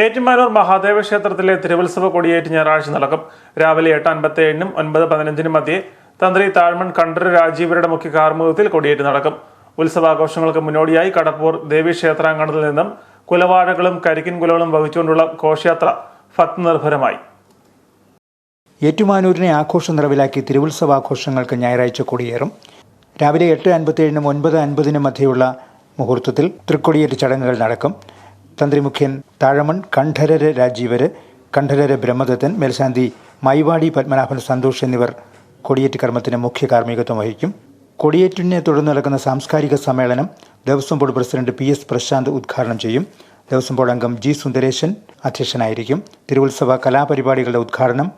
ഏറ്റുമാനൂർ മഹാദേവ ക്ഷേത്രത്തിലെ തിരുവുത്സവ കൊടിയേറ്റ് ഞായറാഴ്ച നടക്കും. രാവിലെ എട്ട് അൻപത്തി ഏഴിനും ഒൻപത് പതിനഞ്ചിനും മധ്യേ തന്ത്രി താഴ്മൺ കണ്ഠര രാജീവരുടെ മുഖ്യ കാർമുഖത്തിൽ കൊടിയേറ്റ് നടക്കും. ഉത്സവാഘോഷങ്ങൾക്ക് മുന്നോടിയായി കടപ്പൂർ ദേവീക്ഷേത്രാങ്കണത്തിൽ നിന്നും കുലവാഴകളും കരിക്കിൻ കുലകളും വഹിച്ചുകൊണ്ടുള്ള ഘോഷയാത്ര ഭക്തിനിർഭരമായി ഏറ്റുമാനൂരിനെ ആഘോഷ നിറവിലാക്കി തിരുവുത്സവാഘോഷങ്ങൾക്ക് ഞായറാഴ്ച കൊടിയേറും. രാവിലെ എട്ട് അൻപത്തിയേഴിനും ഒൻപത് അൻപതിനും മധ്യയുള്ള മുഹൂർത്തത്തിൽ തൃക്കൊടിയേറ്റ് ചടങ്ങുകൾ നടക്കും. തന്ത്രിമുഖ്യൻ താഴമൺ കണ്ഠരര് രാജീവര് കണ്ഠരര് ബ്രഹ്മദത്തൻ മേൽശാന്തി മൈവാടി പത്മനാഭൻ സന്തോഷ് എന്നിവർ കൊടിയേറ്റ് കർമ്മത്തിന് മുഖ്യ കാർമ്മികത്വം വഹിക്കും. കൊടിയേറ്റിനെ തുടർന്ന് നടക്കുന്ന സാംസ്കാരിക സമ്മേളനം Devaswom board president P S Prashanth ഉദ്ഘാടനം ചെയ്യും. ദേവസ്വം ബോർഡ് അംഗം ജി സുന്ദരേശൻ അധ്യക്ഷനായിരിക്കും. തിരുവുത്സവ കലാപരിപാടികളുടെ ഉദ്ഘാടനം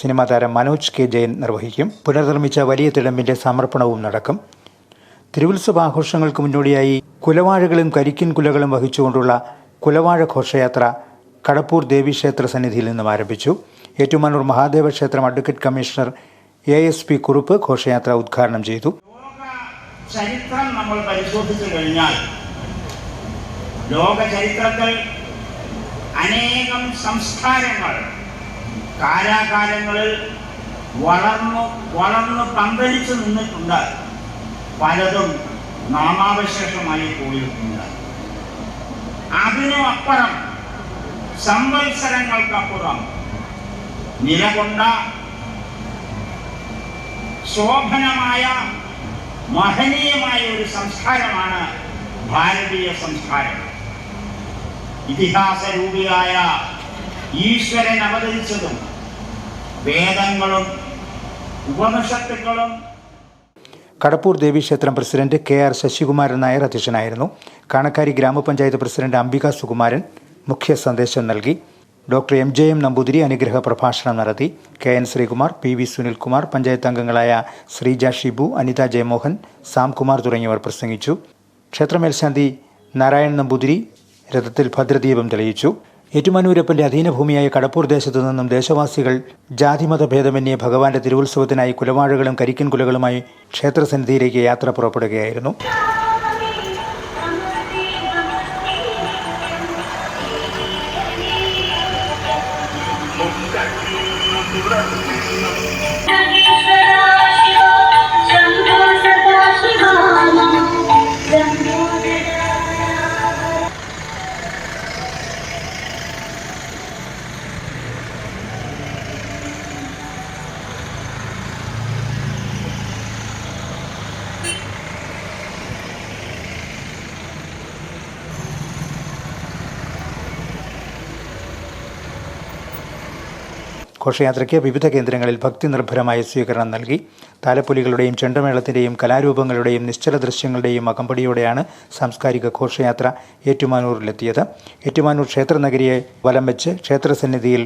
സിനിമാ താരം മനോജ് കെ ജയൻ നിർവഹിക്കും. പുനർനിർമ്മിച്ച വലിയ തിടമ്പിന്റെ സമർപ്പണവും നടക്കും. തിരുവുത്സവാഘോഷങ്ങൾക്ക് മുന്നോടിയായി കുലവാഴകളും കരിക്കിൻ കുലകളും വഹിച്ചുകൊണ്ടുള്ള കുലവാഴ ഘോഷയാത്ര കടപ്പൂർ ദേവീക്ഷേത്ര സന്നിധിയിൽ നിന്നും ആരംഭിച്ചു. ഏറ്റുമാനൂർ മഹാദേവ ക്ഷേത്രം advocate commissioner A S P Kurup ഘോഷയാത്ര ഉദ്ഘാടനം ചെയ്തു. ചരിത്രം നമ്മൾ പരിശോധിച്ചു കഴിഞ്ഞാൽ ലോക അനേകം സംസ്കാരങ്ങൾ കാലാകാലങ്ങളിൽ വളർന്നു വളർന്നു പന്തലിച്ചു നിന്നിട്ടുണ്ട്. പലതും നാമാവശേഷമായി പോയിട്ടുണ്ട്. അതിനും അപ്പുറം സംവത്സരങ്ങൾക്കപ്പുറം നിലകൊണ്ട ശോഭനമായ മഹനീയമായ ഒരു സംസ്കാരമാണ് ഭാരതീയ സംസ്കാരം. ഇതിഹാസ രൂപിയായ ഈശ്വരൻ അവതരിച്ചതും വേദങ്ങളും ഉപനിഷത്തുക്കളും Kadappoor ദേവീക്ഷേത്രം president K R Sasikumaran Nair അധ്യക്ഷനായിരുന്നു. കാണക്കാരി ഗ്രാമപഞ്ചായത്ത് പ്രസിഡന്റ് അംബിക സുകുമാരൻ മുഖ്യ സന്ദേശം നൽകി. Doctor M J M Namboothiri അനുഗ്രഹ പ്രഭാഷണം നടത്തി. K N Sreekumar P V Sunilkumar panchayat അംഗങ്ങളായ ശ്രീജ ഷിബു അനിത ജയമോഹൻ സാംകുമാർ തുടങ്ങിയവർ പ്രസംഗിച്ചു. ക്ഷേത്രമേൽശാന്തി നാരായണൻ നമ്പൂതിരി രഥത്തിൽ ഭദ്രദീപം തെളിയിച്ചു. ഏറ്റുമാനൂരപ്പന്റെ അധീനഭൂമിയായ കടപ്പൂർ ദേശത്തു നിന്നും ദേശവാസികൾ ജാതിമത ഭേദമന്യേ ഭഗവാന്റെ തിരുവുത്സവത്തിനായി കുലവാഴകളും കരിക്കൻ കുലകളുമായി ക്ഷേത്രസന്നിധിയിലേക്ക് യാത്ര പുറപ്പെടുകയായിരുന്നു Thank you. ഘോഷയാത്രയ്ക്ക് വിവിധ കേന്ദ്രങ്ങളിൽ ഭക്തി നിർഭരമായ സ്വീകരണം നൽകി. താലപ്പൊലികളുടെയും ചെണ്ടമേളത്തിന്റെയും കലാരൂപങ്ങളുടെയും നിശ്ചല ദൃശ്യങ്ങളുടെയും അകമ്പടിയോടെയാണ് സാംസ്കാരിക ഘോഷയാത്ര ഏറ്റുമാനൂരിലെത്തിയത്. ഏറ്റുമാനൂർ ക്ഷേത്രനഗരിയെ വലം വെച്ച് ക്ഷേത്രസന്നിധിയിൽ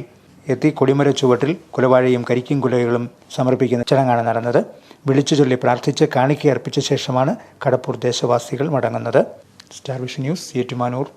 എത്തി കൊടിമര ചുവട്ടിൽ കുലവാഴയും കരിക്കും കുലകളും സമർപ്പിക്കുന്ന ചടങ്ങാണ് നടന്നത്. വിളിച്ചു ചൊല്ലി പ്രാർത്ഥിച്ച് കാണിക്കയർപ്പിച്ച ശേഷമാണ് കടപ്പൂർ ദേശവാസികൾ മടങ്ങുന്നത്. Star Vision News Ettumanoor.